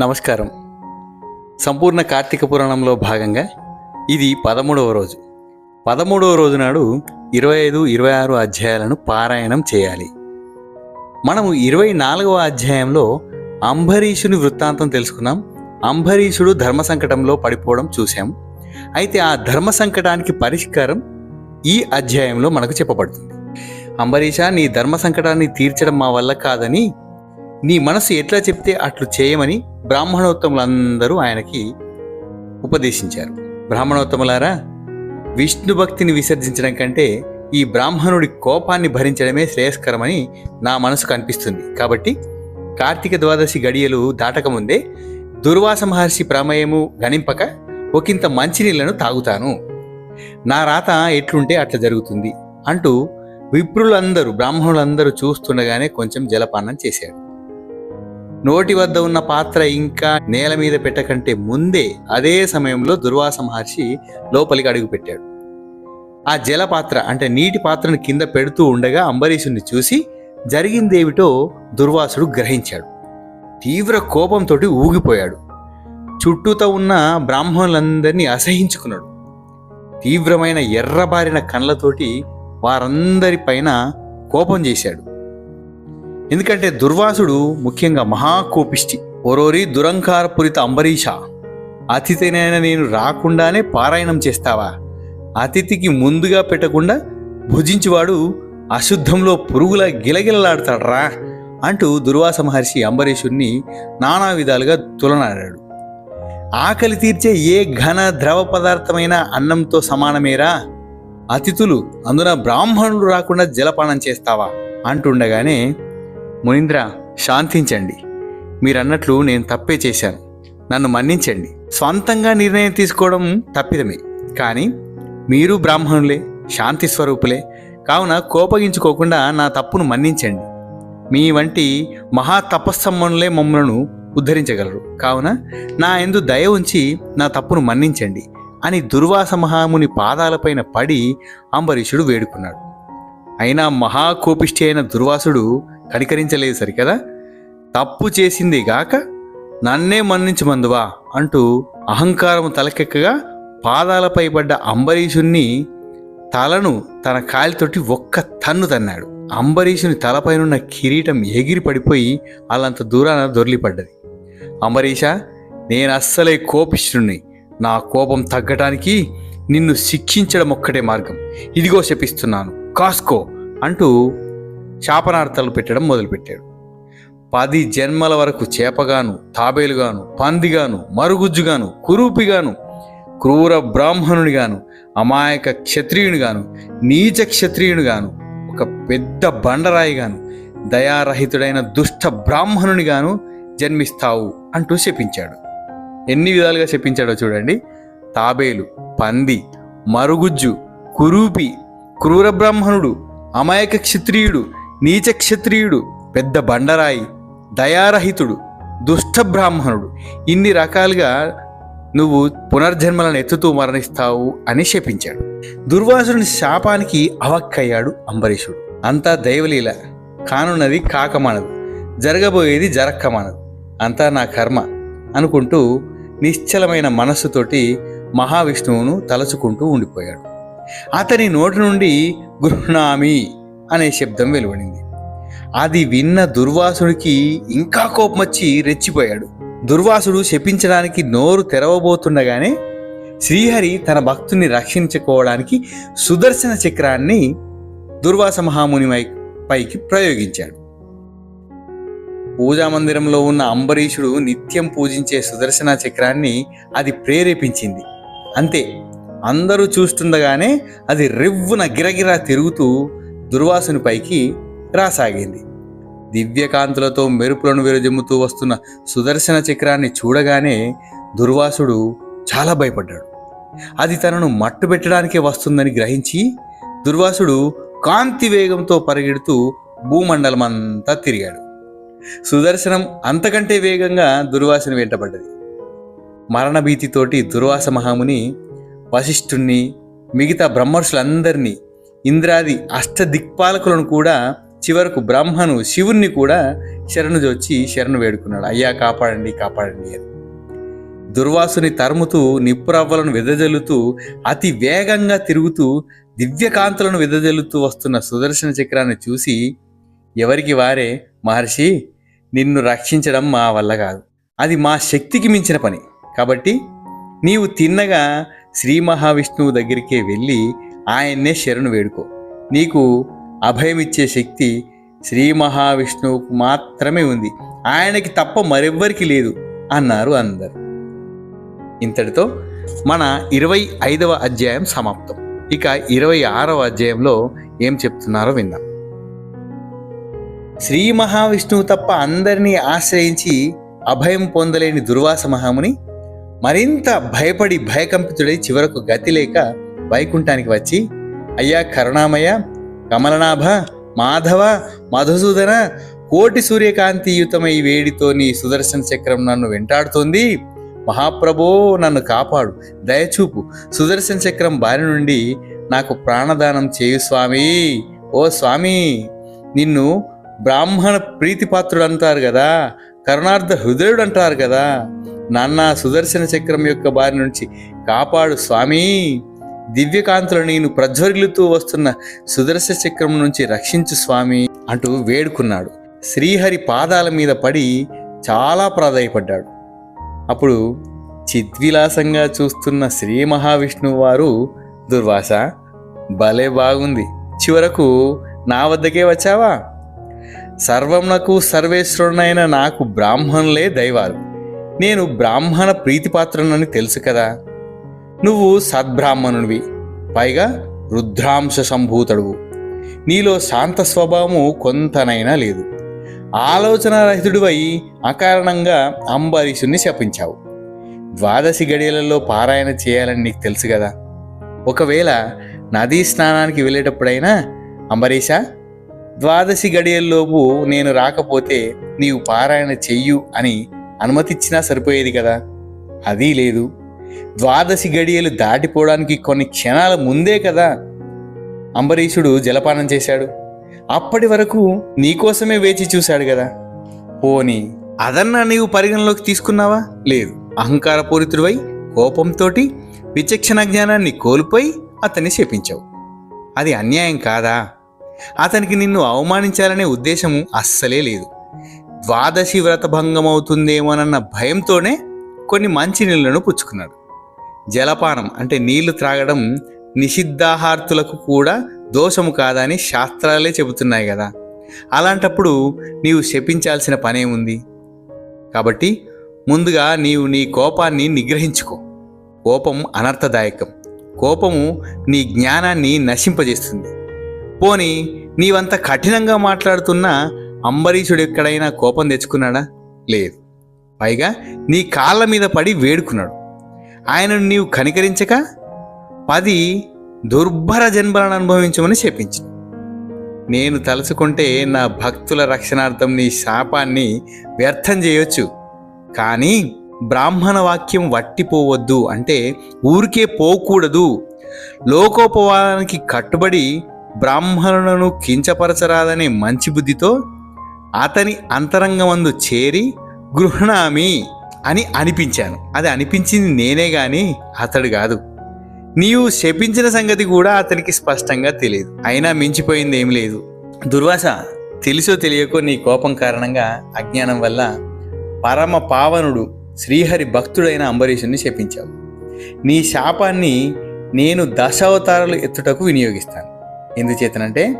నమస్కారం. సంపూర్ణ కార్తీక పురాణంలో భాగంగా ఇది పదమూడవ రోజు. పదమూడవ రోజు నాడు ఇరవై ఐదు ఇరవై ఆరు అధ్యాయాలను పారాయణం చేయాలి. మనము ఇరవై నాలుగవ అధ్యాయంలో అంబరీషుని వృత్తాంతం తెలుసుకున్నాం. అంబరీషుడు ధర్మ సంకటంలో పడిపోవడం చూశాం. అయితే ఆ ధర్మ సంకటానికి పరిష్కారం ఈ అధ్యాయంలో మనకు చెప్పబడుతుంది. అంబరీష నీ ధర్మ సంకటాన్ని తీర్చడం మా వల్ల కాదని నీ మనసు ఎట్లా చెప్తే అట్లు చేయమని బ్రాహ్మణోత్తములందరూ ఆయనకి ఉపదేశించారు. బ్రాహ్మణోత్తములారా విష్ణు భక్తిని విసర్జించడం కంటే ఈ బ్రాహ్మణుడి కోపాన్ని భరించడమే శ్రేయస్కరమని నా మనసుకు అనిపిస్తుంది. కాబట్టి కార్తీక ద్వాదశి గడియలు దాటకముందే దుర్వాస మహర్షి ప్రమేయము గణింపక ఒకంత మంచినీళ్ళను తాగుతాను. నా రాత ఎట్లుంటే అట్లా జరుగుతుంది అంటూ విప్రులందరూ బ్రాహ్మణులందరూ చూస్తుండగానే కొంచెం జలపానం చేశాడు. నోటి వద్ద ఉన్న పాత్ర ఇంకా నేల మీద పెట్టకంటే ముందే అదే సమయంలో దుర్వాస మహర్షి లోపలికి అడుగుపెట్టాడు ఆ జల పాత్ర అంటే నీటి పాత్రను కింద పెడుతూ ఉండగా అంబరీషుని చూసి జరిగిందేమిటో దుర్వాసుడు గ్రహించాడు. తీవ్ర కోపంతో ఊగిపోయాడు. చుట్టూతో ఉన్న బ్రాహ్మణులందరినీ అసహించుకున్నాడు. తీవ్రమైన ఎర్రబారిన కళ్ళతోటి వారందరిపైన కోపం చేశాడు. ఎందుకంటే దుర్వాసుడు ముఖ్యంగా మహాకోపిష్టి. ఓరోరి దురంకారపురిత అంబరీష అతిథినైనా నేను రాకుండానే పారాయణం చేస్తావా? అతిథికి ముందుగా పెట్టకుండా భుజించివాడు అశుద్ధంలో పురుగుల గిలగిలలాడతాడ్రా అంటూ దుర్వాస మహర్షి అంబరీషుణ్ణి నానా విధాలుగా తులనాడాడు. ఆకలి తీర్చే ఏ ఘన ద్రవ పదార్థమైన అన్నంతో సమానమేరా? అతిథులు అందున బ్రాహ్మణులు రాకుండా జలపానం చేస్తావా? అంటుండగానే మునీంద్ర శాంతించండి. మీరన్నట్లు నేను తప్పే చేశాను. నన్ను మన్నించండి. స్వంతంగా నిర్ణయం తీసుకోవడం తప్పిదమే. కానీ మీరు బ్రాహ్మణులే శాంతి స్వరూపులే. కావున కోపగించుకోకుండా నా తప్పును మన్నించండి. మీ వంటి మహా తపస్సమ్మనులే మమ్మలను ఉద్ధరించగలరు. కావున నా ఎందు దయ ఉంచి నా తప్పును మన్నించండి అని దుర్వాస మహాముని పాదాలపైన పడి అంబరీషుడు వేడుకున్నాడు. అయినా మహాకోపిష్టి అయిన దుర్వాసుడు కనికరించలేదు సరికదా? తప్పు చేసింది గాక నన్నే మన్నించమందువా అంటూ అహంకారము తలకెక్కగా పాదాలపై పడ్డ అంబరీషుణ్ణి తలను తన కాలితోటి ఒక్క తన్ను తన్నాడు. అంబరీషుని తలపైనున్న కిరీటం ఎగిరి పడిపోయి అలాంత దూరాన దొర్లిపడ్డది. అంబరీష నేను అస్సలే కోపిష్ఠుణ్ణి నా కోపం తగ్గటానికి నిన్ను శిక్షించడం ఒక్కటే మార్గం. ఇదిగో శపిస్తున్నాను. కాస్కో అంటూ శాపనార్థాలు పెట్టడం మొదలుపెట్టాడు. పది జన్మల వరకు చేపగాను తాబేలుగాను పందిగాను మరుగుజ్జుగాను కురూపిగాను క్రూర బ్రాహ్మణునిగాను అమాయక క్షత్రియునిగాను నీచ క్షత్రియునిగాను ఒక పెద్ద బండరాయిగాను దయారహితుడైన దుష్ట బ్రాహ్మణునిగాను జన్మిస్తావు అంటూ శపించాడు ఎన్ని విధాలుగా శపించాడో చూడండి. తాబేలు పంది మరుగుజ్జు కురూపి క్రూర బ్రాహ్మణుడు అమాయక క్షత్రియుడు నీచ క్షత్రియుడు పెద్ద బండరాయి దయారహితుడు దుష్ట బ్రాహ్మణుడు. ఇన్ని రకాలుగా నువ్వు పునర్జన్మలను ఎత్తుతూ మరణిస్తావు అని శపించాడు. దుర్వాసుని శాపానికి అవక్కయ్యాడు అంబరీషుడు. అంతా దైవలీల. కానున్నది కాకమానదు. జరగబోయేది జరక్కమానదు. అంతా నా కర్మ అనుకుంటూ నిశ్చలమైన మనస్సుతోటి మహావిష్ణువును తలుచుకుంటూ ఉండిపోయాడు. అతని నోటి నుండి గృహ్ణామి అనే శబ్దం వెలువడింది. అది విన్న దుర్వాసుడికి ఇంకా కోపం వచ్చి రెచ్చిపోయాడు. దుర్వాసుడు శపించడానికి నోరు తెరవబోతుండగానే శ్రీహరి తన భక్తుని రక్షించుకోవడానికి సుదర్శన చక్రాన్ని దుర్వాస మహాముని పైకి ప్రయోగించాడు. పూజా మందిరంలో ఉన్న అంబరీషుడు నిత్యం పూజించే సుదర్శన చక్రాన్ని అది ప్రేరేపించింది. అంతే అందరూ చూస్తుండగానే అది రివ్వున గిరగిరా తిరుగుతూ దుర్వాసుని పైకి రాసాగింది. దివ్యకాంతులతో మెరుపులను విరజిమ్ముతూ వస్తున్న సుదర్శన చక్రాన్ని చూడగానే దుర్వాసుడు చాలా భయపడ్డాడు. అది తనను మట్టు పెట్టడానికే వస్తుందని గ్రహించి దుర్వాసుడు కాంతి వేగంతో పరిగెడుతూ భూమండలం అంతా తిరిగాడు. సుదర్శనం అంతకంటే వేగంగా దుర్వాసుని వెంటబడ్డది. మరణభీతితోటి దుర్వాస మహాముని వశిష్ఠుణ్ణి మిగతా బ్రహ్మర్షులందరినీ ఇంద్రాది అష్టదిక్పాలకులను కూడా చివరకు బ్రహ్మను శివుణ్ణి కూడా శరణు జొచ్చి శరణు వేడుకున్నాడు. అయ్యా కాపాడండి కాపాడండి అని. దుర్వాసుని తరుముతూ నిప్పురవ్వలను వెదజల్లుతూ అతి వేగంగా తిరుగుతూ దివ్యకాంతులను వెదజల్లుతూ వస్తున్న సుదర్శన చక్రాన్ని చూసి ఎవరికి వారే? మహర్షి నిన్ను రక్షించడం మా వల్ల కాదు. అది మా శక్తికి మించిన పని. కాబట్టి నీవు తిన్నగా శ్రీ మహావిష్ణువు దగ్గరికే వెళ్ళి ఆయన్నే శరణు వేడుకో. నీకు అభయమిచ్చే శక్తి శ్రీ మహావిష్ణువుకు మాత్రమే ఉంది. ఆయనకి తప్ప మరెవ్వరికి లేదు అన్నారు అందరు. ఇంతటితో మన ఇరవై ఐదవ అధ్యాయం సమాప్తం. ఇక ఇరవై ఆరవ అధ్యాయంలో ఏం చెప్తున్నారో విందాం శ్రీ మహావిష్ణువు తప్ప అందరినీ ఆశ్రయించి అభయం పొందలేని దుర్వాస మహాముని మరింత భయపడి భయకంపితుడై చివరకు గతి లేక వైకుంఠానికి వచ్చి అయ్యా కరుణామయ కమలనాభ మాధవ మధుసూదన కోటి సూర్యకాంతియుతమై వేడితో నీ సుదర్శన చక్రం నన్ను వెంటాడుతోంది. మహాప్రభో నన్ను కాపాడు. దయచూపు. సుదర్శన చక్రం బారి నుండి నాకు ప్రాణదానం చేయు స్వామి. ఓ స్వామి నిన్ను బ్రాహ్మణ ప్రీతిపాత్రుడు అంటారు కదా కరుణార్థ హృదయుడు అంటారు కదా నాన్న సుదర్శన చక్రం యొక్క బారి నుంచి కాపాడు స్వామి. దివ్యకాంతులు నేను ప్రజ్వరిల్లుతూ వస్తున్న సుదర్శ చక్రం నుంచి రక్షించు స్వామి అంటూ వేడుకున్నాడు. శ్రీహరి పాదాల మీద పడి చాలా ప్రాధాయపడ్డాడు. అప్పుడు చిద్విలాసంగా చూస్తున్న శ్రీ మహావిష్ణువు వారు దుర్వాస భలే బాగుంది. చివరకు నా వద్దకే వచ్చావా? సర్వమునకు సర్వేశ్వరునైన నాకు బ్రాహ్మణులే దైవాలు. నేను బ్రాహ్మణ ప్రీతిపాత్రనని తెలుసు కదా. నువ్వు సద్బ్రాహ్మణుడివి పైగా రుద్రాంశ సంభూతుడువు నీలో శాంత స్వభావము కొంతనైనా లేదు. ఆలోచనారహితుడివై అకారణంగా అంబరీషుణ్ణి శపించావు. ద్వాదశి గడియలలో పారాయణ చేయాలని నీకు తెలుసు కదా. ఒకవేళ నదీ స్నానానికి వెళ్ళేటప్పుడైనా అంబరీష ద్వాదశి గడియల్లోపు నేను రాకపోతే నీవు పారాయణ చెయ్యు అని అనుమతిచ్చినా సరిపోయేది కదా. అదీ లేదు. ద్వాదశి గడియలు దాటిపోవడానికి కొన్ని క్షణాల ముందే కదా అంబరీషుడు జలపానం చేశాడు. అప్పటి వరకు నీకోసమే వేచి చూశాడు కదా. పోని అదన్నా నీవు పరిగణలోకి తీసుకున్నావా? లేదు. అహంకారపూరితుడివై కోపంతోటి విచక్షణ జ్ఞానాన్ని కోల్పోయి అతన్ని శపించావు. అది అన్యాయం కాదా? అతనికి నిన్ను అవమానించాలనే ఉద్దేశము అస్సలే లేదు. ద్వాదశి వ్రత భంగమవుతుందేమోనన్న భయంతోనే కొన్ని మంచి నీళ్ళను పుచ్చుకున్నాడు. జలపానం అంటే నీళ్ళు త్రాగడం నిషిద్ధాహార్తులకు కూడా దోషము కాదని శాస్త్రాలే చెబుతున్నాయి కదా. అలాంటప్పుడు నీవు శపించాల్సిన పనేముంది? కాబట్టి ముందుగా నీవు నీ కోపాన్ని నిగ్రహించుకో. కోపం అనర్థదాయకం. కోపము నీ జ్ఞానాన్ని నశింపజేస్తుంది. పోని నీవంత కఠినంగా మాట్లాడుతున్న అంబరీషుడు ఎక్కడైనా కోపం తెచ్చుకున్నాడా? లేదు. పైగా నీ కాళ్ళ మీద పడి వేడుకున్నాడు. ఆయనను నీవు కనికరించక పది దుర్భర జన్మలను అనుభవించమని చెప్పించు. నేను తలుచుకుంటే నా భక్తుల రక్షణార్థం నీ శాపాన్ని వ్యర్థం చేయొచ్చు. కానీ బ్రాహ్మణ వాక్యం వట్టిపోవద్దు అంటే ఊరికే పోకూడదు. లోకోపవాదానికి కట్టుబడి బ్రాహ్మణులను కించపరచరాదనే మంచి బుద్ధితో అతని అంతరంగమందు చేరి గృహణామి. అని అనిపించాను. అది అనిపించింది నేనే గాని అతడు కాదు. నీవు శపించిన సంగతి కూడా అతనికి స్పష్టంగా తెలియదు. అయినా మించిపోయింది ఏం లేదు. దుర్వాస తెలుసో తెలియకో నీ కోపం కారణంగా అజ్ఞానం వల్ల పరమ పావనుడు శ్రీహరి భక్తుడైన అంబరీషుని శపించావు. నీ శాపాన్ని నేను దశావతారాలు ఎత్తుటకు వినియోగిస్తాను. ఎందుచేతనంటే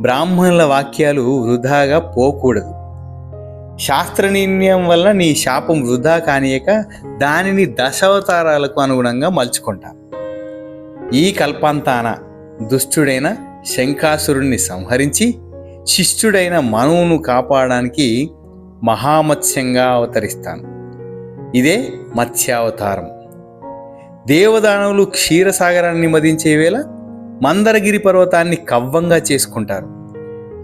బ్రాహ్మణుల వాక్యాలు వృధాగా పోకూడదు. శాస్త్రనిర్ణయం వల్ల నీ శాపం వృధా కానియక దానిని దశావతారాలకు అనుగుణంగా మలుచుకుంటా. ఈ కల్పాంతాన దుష్టుడైన శంకాసురుణ్ణి సంహరించి శిష్యుడైన మనువును కాపాడడానికి మహామత్స్యంగా అవతరిస్తాను. ఇదే మత్స్యావతారం. దేవదానవులు క్షీరసాగరాన్ని మదించే వేళ మందరగిరి పర్వతాన్ని కవ్వంగా చేసుకుంటారు.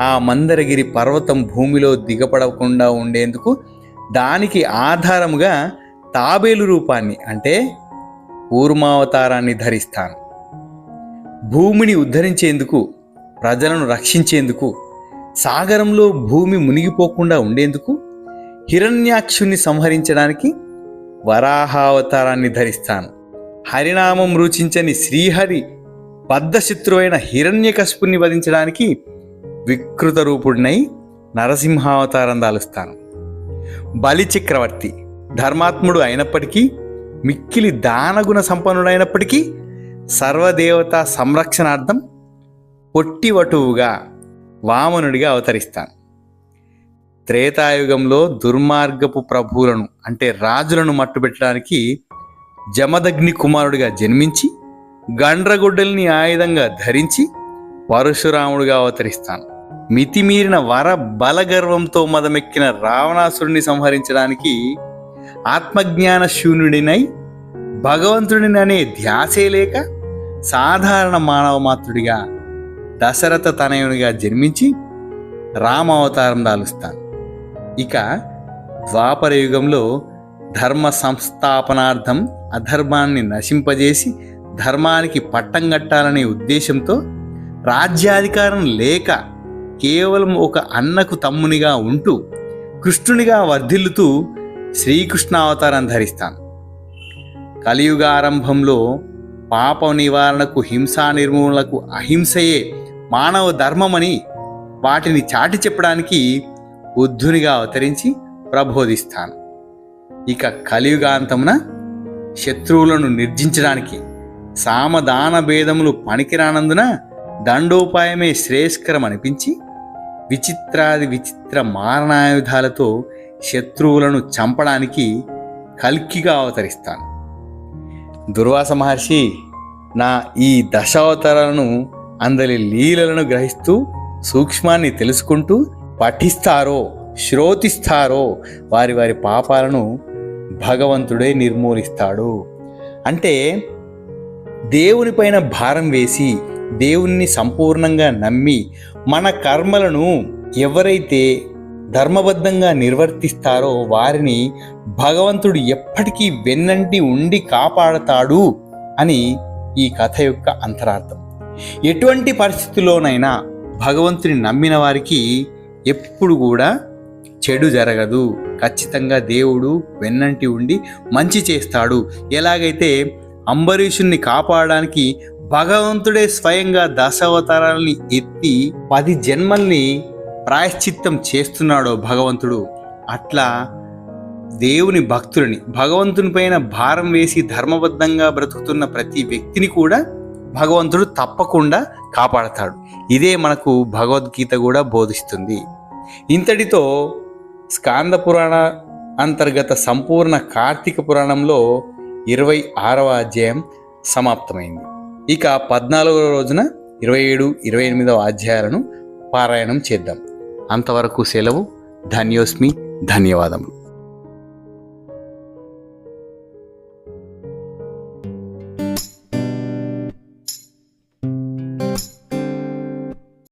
ఆ మందరగిరి పర్వతం భూమిలో దిగపడకుండా ఉండేందుకు దానికి ఆధారముగా తాబేలు రూపాన్ని అంటే ఊర్మావతారాన్ని ధరిస్తాను. భూమిని ఉద్ధరించేందుకు ప్రజలను రక్షించేందుకు సాగరంలో భూమి మునిగిపోకుండా ఉండేందుకు హిరణ్యాక్షుణ్ణి సంహరించడానికి వరాహావతారాన్ని ధరిస్తాను. హరినామం రుచించని శ్రీహరి బద్ధశత్రువైన హిరణ్యకశుపుని వధించడానికి వికృత రూపుడినై నరసింహావతారం దాలుస్తాను. బలి చక్రవర్తి ధర్మాత్ముడు అయినప్పటికీ మిక్కిలి దానగుణ సంపన్నుడైనప్పటికీ సర్వదేవత సంరక్షణార్థం పొట్టివటువుగా వామనుడిగా అవతరిస్తాను. త్రేతాయుగంలో దుర్మార్గపు ప్రభువులను అంటే రాజులను మట్టుబెట్టడానికి జమదగ్ని కుమారుడిగా జన్మించి గండ్రగుడ్డల్ని ఆయుధంగా ధరించి పరశురాముడిగా అవతరిస్తాను. మితిమీరిన వర బలగర్వంతో మదమెక్కిన రావణాసురుణ్ణి సంహరించడానికి ఆత్మజ్ఞాన శూన్యుడినై భగవంతుడిని అనే ధ్యాసే లేక సాధారణ మానవ మాతృడిగా దశరథ తనయునిగా జన్మించి రామ అవతారం దాలుస్తాను. ఇక ద్వాపర యుగంలో ధర్మ సంస్థాపనార్థం అధర్మాన్ని నశింపజేసి ధర్మానికి పట్టం కట్టాలనే ఉద్దేశంతో రాజ్యాధికారం లేక కేవలం ఒక అన్నకు తమ్మునిగా ఉంటూ కృష్ణునిగా వర్ధిల్లుతూ శ్రీకృష్ణ అవతారం ధరిస్తాను. కలియుగ ఆరంభంలో పాప నివారణకు హింసా నిర్మూలనకు అహింసయే మానవ ధర్మమని వాటిని చాటి చెప్పడానికి బుద్ధునిగా అవతరించి ప్రబోధిస్తాను. ఇక కలియుగాంతమున శత్రువులను నిర్జించడానికి సామదాన భేదములు పనికిరానందున దండోపాయమే శ్రేయస్కరం అనిపించి విచిత్రాది విచిత్ర మారణాయుధాలతో శత్రువులను చంపడానికి కల్కిగా అవతరిస్తాను. దుర్వాస మహర్షి నా ఈ దశావతారాలను అందరి లీలలను గ్రహిస్తూ సూక్ష్మాన్ని తెలుసుకుంటూ పఠిస్తారో శ్రోతిస్తారో వారి వారి పాపాలను భగవంతుడే నిర్మూలిస్తాడు. అంటే దేవునిపైన భారం వేసి దేవుణ్ణి సంపూర్ణంగా నమ్మి మన కర్మలను ఎవరైతే ధర్మబద్ధంగా నిర్వర్తిస్తారో వారిని భగవంతుడు ఎప్పటికీ వెన్నంటి ఉండి కాపాడతాడు అని ఈ కథ యొక్క అంతరార్థం. ఎటువంటి పరిస్థితుల్లోనైనా భగవంతుని నమ్మిన వారికి ఎప్పుడు కూడా చెడు జరగదు. ఖచ్చితంగా దేవుడు వెన్నంటి ఉండి మంచి చేస్తాడు. ఎలాగైతే అంబరీషుణ్ణి కాపాడడానికి భగవంతుడే స్వయంగా దశావతారాలని ఎత్తి పది జన్మల్ని ప్రాయశ్చిత్తం చేస్తున్నాడో భగవంతుడు. అట్లా దేవుని భక్తులని భగవంతుని పైన భారం వేసి ధర్మబద్ధంగా బ్రతుకుతున్న ప్రతి వ్యక్తిని కూడా భగవంతుడు తప్పకుండా కాపాడతాడు. ఇదే మనకు భగవద్గీత కూడా బోధిస్తుంది. ఇంతటితో స్కాంద పురాణ అంతర్గత సంపూర్ణ కార్తీక పురాణంలో ఇరవై ఆరవ అధ్యాయం సమాప్తమైంది. ఇక పద్నాలుగవ రోజున ఇరవై ఏడు ఇరవై ఎనిమిదవ అధ్యాయాలను పారాయణం చేద్దాం. అంతవరకు సెలవు. ధన్యోస్మి. ధన్యవాదములు.